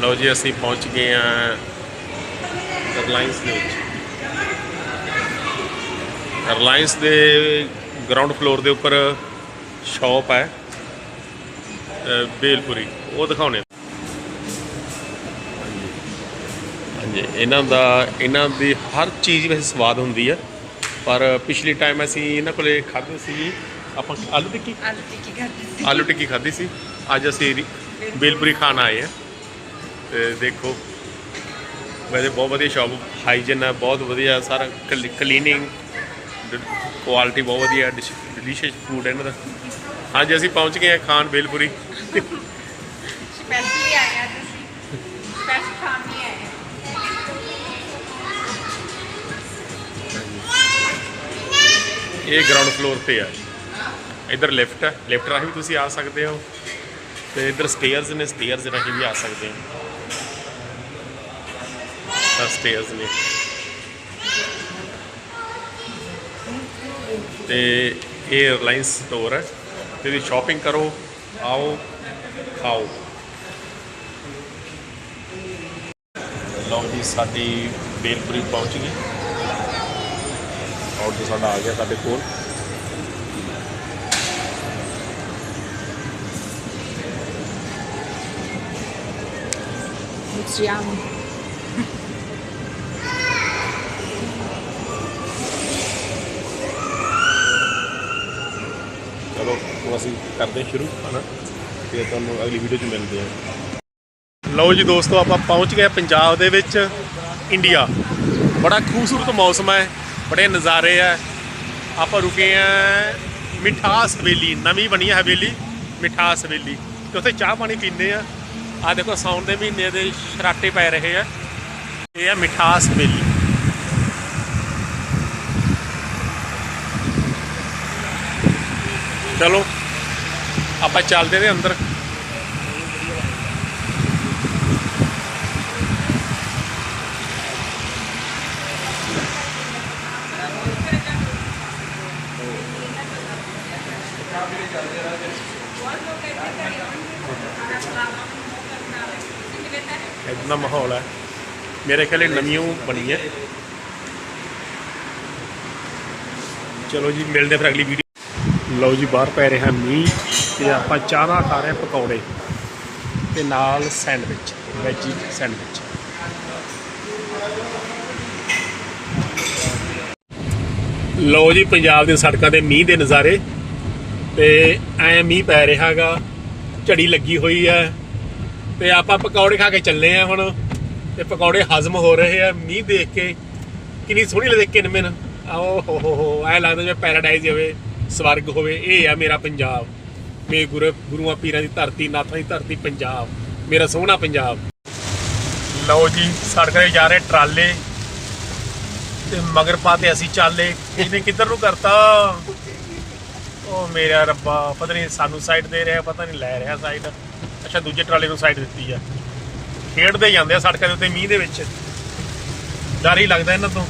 ਲਓ ਜੀ ਅਸੀਂ ਪਹੁੰਚ ਗਏ ਆ ਰਿਲਾਇੰਸ ਦੇ ਵਿੱਚ। ਰਿਲਾਇੰਸ ਦੇ ਗਰਾਊਂਡ ਫਲੋਰ ਦੇ ਉੱਪਰ ਸ਼ਾਪ ਹੈ ਬੇਲਪੁਰੀ। ਉਹ ਦਿਖਾਉਣੇ ਹਾਂਜੀ ਇਹਨਾਂ ਦਾ ਇਹਨਾਂ ਦੀ ਹਰ ਚੀਜ਼ ਵਿੱਚ ਸਵਾਦ ਹੁੰਦੀ ਹੈ ਪਰ ਪਿਛਲੀ ਟਾਈਮ ਅਸੀਂ ਇਹਨਾਂ ਕੋਲੇ ਖਾਧੇ ਸੀ ਆਪਾਂ ਆਲੂ ਟਿੱਕੀ। ਆਲੂ ਟਿੱਕੀ ਖਾਧੀ ਸੀ। ਆਲੂ ਟਿੱਕੀ ਖਾਧੀ ਸੀ। ਅੱਜ ਅਸੀਂ ਬੇਲਪੁਰੀ ਖਾਣ ਆਏ ਆ। ਤੇ ਦੇਖੋ ਵੈਸੇ ਬਹੁਤ ਵਧੀਆ ਸ਼ਾਪ ਹਾਈਜਨ ਹੈ ਬਹੁਤ ਵਧੀਆ ਸਾਰਾ ਕਲੀਨਿੰਗ ਕੁਆਲਿਟੀ ਬਹੁਤ ਵਧੀਆ ਡਿਲੀਸ਼ੀਅਸ ਫੂਡ ਹੈ ਇਹਨਾਂ ਦਾ। ਹਾਂਜੀ ਅਸੀਂ ਪਹੁੰਚ ਗਏ ਹਾਂ ਖਾਣ ਬੇਲਪੁਰੀ। ਸਪੈਸ਼ਲੀ ਆਏ ਆ ਤੁਸੀਂ। ਸਪੈਸ਼ਲ ਖਾਣ ਨਹੀਂ ਆਏ ਇਹ ਗਰਾਊਂਡ ਫਲੋਰ ਤੇ ਹੈ ਇੱਧਰ ਲਿਫਟ ਹੈ। ਲਿਫਟ ਰਾਹੀਂ ਵੀ ਤੁਸੀਂ ਆ ਸਕਦੇ ਹੋ ਤੇ ਇੱਧਰ ਸਟੇਅਰਸ ਨੇ ਸਟੇਅਰਸ ਰਾਹੀਂ ਵੀ ਆ ਸਕਦੇ ਹੋ। ਤਾਂ ਸਟੇਅਰਸ ਨੇ। ਤੇ ਇਹ ਰਿਲਾਇੰਸ ਸਟੋਰ ਹੈ। ਤੇ ਤੁਸੀਂ ਸ਼ਾਪਿੰਗ ਕਰੋ, ਆਓ, ਖਾਓ। ਲਓ ਜੀ, ਸਾਡੀ ਬੇਲਪੁਰੀ ਪਹੁੰਚ ਗਈ। ਆਰਡਰ ਸਾਡਾ ਆ ਗਿਆ ਸਾਡੇ ਕੋਲ। Nutriamo. ਚਲੋ ਹੁਣ ਅਸੀਂ ਕਰਦੇ ਹਾਂ ਸ਼ੁਰੂ, ਹਨਾ? ਤੇ ਤੁਹਾਨੂੰ ਅਗਲੀ ਵੀਡੀਓ 'ਚ ਮਿਲਦੇ ਹਾਂ। ਲਓ ਜੀ ਦੋਸਤੋ, ਆਪਾਂ ਪਹੁੰਚ ਗਏ ਪੰਜਾਬ ਦੇ ਵਿੱਚ ਇੰਡੀਆ ਬੜਾ ਖੂਬਸੂਰਤ ਮੌਸਮ ਹੈ, ਬੜੇ ਨਜ਼ਾਰੇ ਆ ਆਪਾਂ ਰੁਕੇ ਆ ਮਿਠਾਸ ਹਵੇਲੀ, ਨਵੀਂ ਬਣੀ ਹੈ ਹਵੇਲੀ, ਮਿਠਾਸ ਹਵੇਲੀ। ਤੇ ਉੱਥੇ ਚਾਹ ਪਾਣੀ ਪੀਂਦੇ ਆ ਆ ਦੇਖੋ, ਸਾਉਣ ਦੇ ਮਹੀਨੇ ਦੇ ਸ਼ਰਾਟੇ ਪੈ ਰਹੇ ਆ। ਇਹ ਆ ਮਿਠਾਸ ਹਵੇਲੀ। ਚਲੋ, ਆਪਾਂ ਚੱਲਦੇ ਨੇ ਅੰਦਰ। ਇਦਾਂ ਦਾ ਮਾਹੌਲ ਹੈ। ਮੇਰੇ ਖਿਆਲੇ ਨਵੀਂ ਓ ਬਣੀ ਹੈ। ਚਲੋ ਜੀ, ਮਿਲਦੇ ਫਿਰ ਅਗਲੀ ਵੀਡੀਓ ਲਓ ਜੀ ਬਾਹਰ ਪੈ ਰਿਹਾ ਮੀਂਹ ਤੇ ਆਪਾਂ ਚਾਹ ਨਾਲ ਖਾ ਰਹੇ ਪਕੌੜੇ। ਤੇ ਨਾਲ ਸੈਂਡਵਿਚ ਵੈਜੀ ਸੈਂਡਵਿਚ। ਲਓ ਜੀ ਪੰਜਾਬ ਦੀਆਂ ਸੜਕਾਂ ਤੇ ਮੀਂਹ ਦੇ ਨਜ਼ਾਰੇ। ਤੇ ਐ ਮੀਂਹ ਪੈ ਰਿਹਾਗਾ ਝੜੀ ਲੱਗੀ ਹੋਈ ਹੈ। ਤੇ ਆਪਾਂ ਪਕੌੜੇ ਖਾ ਕੇ ਚੱਲੇ ਆ ਹੁਣ। ਤੇ ਪਕੌੜੇ ਹਜ਼ਮ ਹੋ ਰਹੇ ਆ। ਮੀਂਹ ਦੇਖ ਕੇ ਕਿੰਨੀ ਸੋਹਣੀ ਲੱਗਦੀ ਕਿਨਮਨ ਆਓ ਹੋ ਹੋ ਹੋ ਐ ਲੱਗਦਾ ਜਿਵੇਂ ਪੈਰਾਡਾਈਜ਼ ਹੋਵੇ। ਸਵਰਗ ਹੋਵੇ, ਇਹ ਆ ਮੇਰਾ ਪੰਜਾਬ। ਮੇ ਗੁਰੂ, ਗੁਰੂਆਂ ਪੀਰਾਂ ਦੀ ਧਰਤੀ, ਨਾਥਾਂ ਦੀ ਧਰਤੀ ਪੰਜਾਬ। ਮੇਰਾ ਸੋਹਣਾ ਪੰਜਾਬ। ਲਓ ਜੀ, ਸੜਕਾਂ ਤੇ ਜਾ ਰਹੇ ਟਰਾਲੇ। ਤੇ ਮਗਰ ਪਾਤੇ ਅਸੀਂ ਚਾਲੇ ਇਹਨੇ ਕਿੱਧਰ ਨੂੰ ਕਰਤਾ? ਉਹ ਮੇਰਾ ਰੱਬਾ, ਪਤਾ ਨਹੀਂ ਸਾਨੂੰ ਸਾਈਡ ਦੇ ਰਿਹਾ, ਪਤਾ ਨਹੀਂ ਲੈ ਰਿਹਾ ਸਾਈਡ ਅੱਛਾ, ਦੂਜੇ ਟਰਾਲੇ ਨੂੰ ਸਾਈਡ ਦਿੱਤੀ ਆ। ਖੇਡਦੇ ਜਾਂਦੇ ਆ ਸੜਕਾਂ ਦੇ ਉੱਤੇ ਮੀਂਹ ਦੇ ਵਿੱਚ। ਡਰ ਹੀ ਲੱਗਦਾ ਇਹਨਾਂ ਤੋਂ।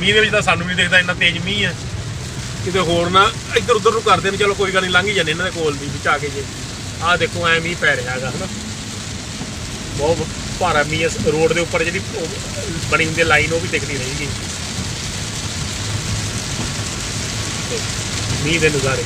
ਮੀਂਹ ਦੇ ਵਿੱਚ ਤਾਂ ਸਾਨੂੰ ਵੀ ਨਹੀਂ ਦਿਖਦਾ, ਇੰਨਾ ਤੇਜ਼ ਮੀਂਹ ਆ। ਕਿਤੇ ਹੋਰ ਨਾ, ਇੱਧਰ ਉੱਧਰ ਨੂੰ ਕਰਦੇ ਨੇ, ਚਲੋ ਕੋਈ ਗੱਲ ਨਹੀਂ, ਲੰਘ ਹੀ ਜਾਂਦੇ ਇਹਨਾਂ ਦੇ ਕੋਲ ਦੀ ਵਿੱਚ ਆ ਕੇ ਜੇ। ਆਹ ਦੇਖੋ, ਐ ਮੀਂਹ ਪੈ ਰਿਹਾ ਹੈਗਾ, ਹਨਾ। ਬਹੁਤ ਭਾਰਾ ਮੀਂਹ ਇਸ ਰੋਡ ਦੇ ਉੱਪਰ ਜਿਹੜੀ ਬਣੀ ਹੁੰਦੀ ਲਾਈਨ ਉਹ ਵੀ ਦਿਖਦੀ ਰਹੇਗੀ। ਮੀਂਹ ਦੇ ਨਜ਼ਾਰੇ।